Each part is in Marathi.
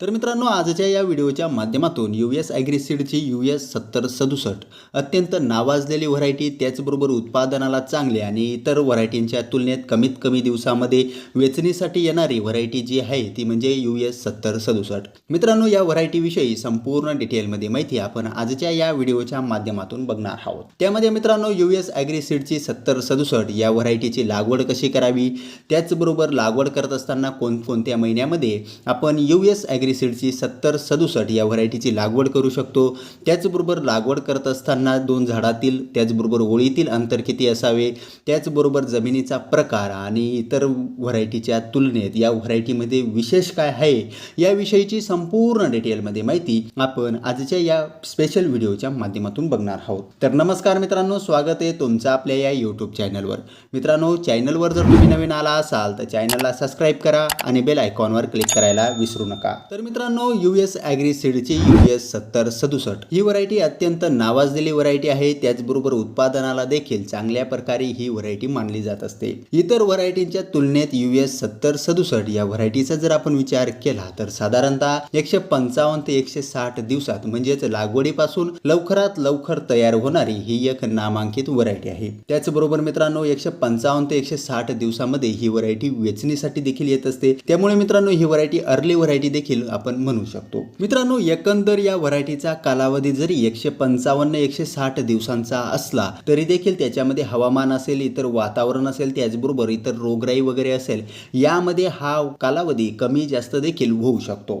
तर मित्रांनो आजच्या या व्हिडिओच्या माध्यमातून यू एस ॲग्रिसीडची यू एस सत्तर सदुसष्ट अत्यंत नावाजलेली व्हरायटी त्याचबरोबर उत्पादनाला चांगली आणि इतर व्हरायटींच्या तुलनेत कमीत कमी दिवसामध्ये वेचणीसाठी येणारी व्हरायटी जी आहे ती म्हणजे यू एस सत्तर सदुसष्ट. मित्रांनो या व्हरायटीविषयी संपूर्ण डिटेलमध्ये माहिती आपण आजच्या या व्हिडिओच्या माध्यमातून बघणार आहोत. त्यामध्ये मित्रांनो यू एस ॲग्रिसीडची सत्तर सदुसष्ट या व्हरायटीची लागवड कशी करावी? त्याचबरोबर लागवड करत असताना कोणकोणत्या महिन्यामध्ये आपण यू एस ॲग्रिसीडची सत्तर सदुसष्ट या व्हरायटीची लागवड करू शकतो. त्याचबरोबर लागवड करत असताना दोन झाडातील त्याचबरोबर ओळीतील अंतर किती असावे त्याचबरोबर जमिनीचा प्रकार आणि इतर व्हरायटीच्या तुलनेत या व्हरायटीमध्ये विशेष काय आहे याविषयीची संपूर्ण डिटेलमध्ये माहिती आपण आजच्या या स्पेशल व्हिडिओच्या माध्यमातून बघणार आहोत. तर नमस्कार मित्रांनो स्वागत आहे तुमचं आपल्या या यूट्यूब चॅनलवर. मित्रांनो चॅनलवर जर तुम्ही नवीन आला असाल तर चॅनलला सबस्क्राईब करा आणि बेल आयकॉनवर क्लिक करायला विसरू नका. तर मित्रांनो यू एस ॲग्रिसीडची यू एस सत्तर सदुसष्ट. ही व्हरायटी अत्यंत नावाजलेली व्हरायटी आहे. त्याचबरोबर उत्पादनाला देखील चांगल्या प्रकारे ही व्हरायटी मानली जात असते. इतर व्हरायटींच्या तुलनेत यू एस सत्तर सदुसष्ट या व्हरायटीचा जर आपण विचार केला तर साधारणतः एकशे पंचावन्न ते एकशे साठ दिवसात म्हणजेच लागवडीपासून लवकरात लवकर तयार होणारी ही एक नामांकित व्हरायटी आहे. त्याचबरोबर मित्रांनो एकशे पंचावन्न ते एकशे साठ दिवसामध्ये ही व्हरायटी वेचणीसाठी देखील येत असते. त्यामुळे मित्रांनो ही व्हरायटी अर्ली व्हरायटी देखील आपण म्हणू शकतो. मित्रांनो एकंदर या व्हरायटीचा कालावधी जरी एकशे पंचावन्न एकशे साठ दिवसांचा असला तरी देखील त्याच्यामध्ये हवामान असेल इतर वातावरण असेल त्याचबरोबर इतर रोगराई वगैरे असेल यामध्ये हा कालावधी कमी जास्त देखील होऊ शकतो.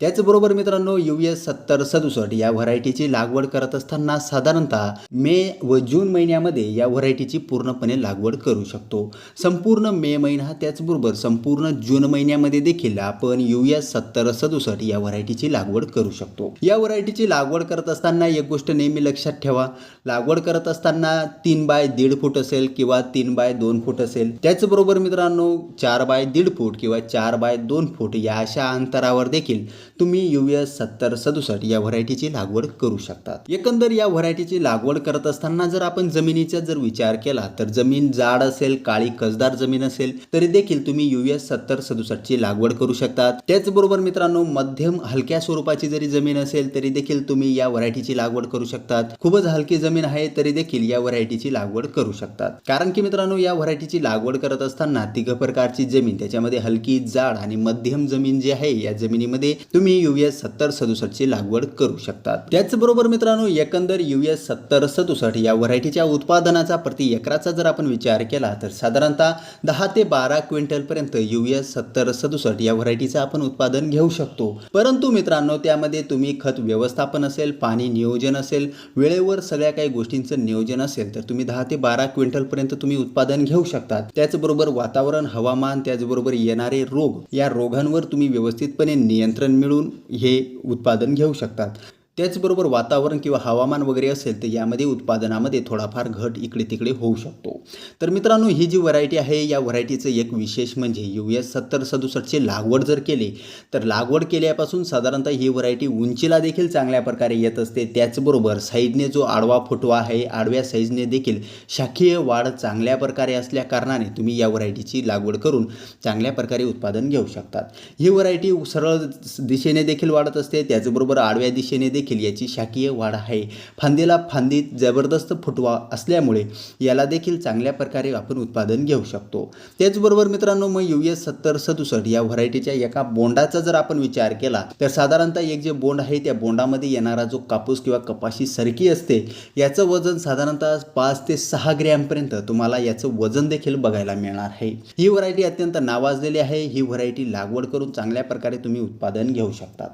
त्याचबरोबर मित्रांनो यू एस सत्तर सदुसष्ट या व्हरायटीची लागवड करत असताना साधारणतः मे व जून महिन्यामध्ये या व्हरायटीची पूर्णपणे लागवड करू शकतो. संपूर्ण मे महिना त्याचबरोबर संपूर्ण जून महिन्यामध्ये देखील आपण यू एस सत्तर सदुसष्ट या व्हरायटीची लागवड करू शकतो. या व्हरायटीची लागवड करत असताना एक गोष्ट नेहमी लक्षात ठेवा. लागवड करत असताना तीन बाय दीड फूट असेल किंवा तीन बाय दोन फूट असेल. त्याचबरोबर मित्रांनो चार बाय दीड फूट किंवा चार बाय दोन फूट या अशा अंतरावर देखील तुम्ही यू एस सत्तर सदुसष्ट या व्हरायटीची लागवड करू शकतात. एकंदर या व्हरायटीची लागवड करत असताना जर आपण जमिनीचा जर विचार केला तर जमीन जाड असेल काळी कसदार जमीन असेल तरी देखील तुम्ही यू एस सत्तर सदुसष्टची लागवड करू शकतात. त्याचबरोबर मित्रांनो मध्यम हलक्या स्वरूपाची जरी जमीन असेल तरी देखील तुम्ही या व्हरायटीची लागवड करू शकतात. खूपच हलकी जमीन आहे तरी देखील या व्हरायटीची लागवड करू शकतात. कारण की मित्रांनो या व्हरायटीची लागवड करत असताना तिघ प्रकारची जमीन त्याच्यामध्ये हलकी जाड आणि मध्यम जमीन जी आहे या जमिनीमध्ये तुम्ही यू सत्तर सदुसष्टची लागवड करू शकतात. त्याचबरोबर मित्रांनो एकंदर यू सत्तर सदुसष्ट या व्हरायटीच्या उत्पादनाचा प्रति एकराचा जर आपण विचार केला तर साधारणतः दहा ते बारा क्विंटलपर्यंत पर्यंत एस सत्तर सदुसष्ट या व्हरायटीचं आपण उत्पादन घेऊ शकतो. परंतु मित्रांनो त्यामध्ये तुम्ही खत व्यवस्थापन असेल पाणी नियोजन असेल वेळेवर सगळ्या काही गोष्टींचं नियोजन असेल तर तुम्ही दहा ते बारा क्विंटलपर्यंत तुम्ही उत्पादन घेऊ शकतात. त्याचबरोबर वातावरण हवामान त्याचबरोबर येणारे रोग या रोगांवर तुम्ही व्यवस्थितपणे नियंत्रण मिळवून हे उत्पादन घेऊ शकतात. त्याचबरोबर वातावरण किंवा हवामान वगैरे असेल तर यामध्ये उत्पादनामध्ये थोडाफार घट इकडे तिकडे होऊ शकतो. तर मित्रांनो ही जी व्हरायटी आहे या व्हरायटीचं एक विशेष म्हणजे यू एस सत्तर सदुसष्टची लागवड जर केली तर लागवड केल्यापासून साधारणतः ही व्हरायटी उंचीला देखील चांगल्या प्रकारे येत असते. त्याचबरोबर साईजने जो आडवा फुटवा आहे आडव्या साईजने देखील शाखीय वाढ चांगल्या प्रकारे असल्या कारणाने तुम्ही या व्हरायटीची लागवड करून चांगल्या प्रकारे उत्पादन घेऊ शकतात. ही व्हरायटी सरळ दिशेने देखील वाढत असते त्याचबरोबर आडव्या दिशेने देखील याची शाखीय वाढ आहे. फांदीला फांदीत जबरदस्त फुटवा असल्यामुळे याला देखील चांगल्या प्रकारे आपण उत्पादन घेऊ शकतो. त्याचबरोबर मित्रांनो मग यू एस सत्तर सदुसष्ट या व्हरायटीच्या एका बोंडाचा जर आपण विचार केला तर साधारणतः एक जे बोंड आहे त्या बोंडामध्ये येणारा जो कापूस किंवा कपाशी सरकी असते याचं वजन साधारणतः पाच ते सहा ग्रॅमपर्यंत तुम्हाला याचं वजन देखील बघायला मिळणार आहे. ही व्हरायटी अत्यंत नावाजलेली आहे. ही व्हरायटी लागवड करून चांगल्या प्रकारे तुम्ही उत्पादन घेऊ शकतात.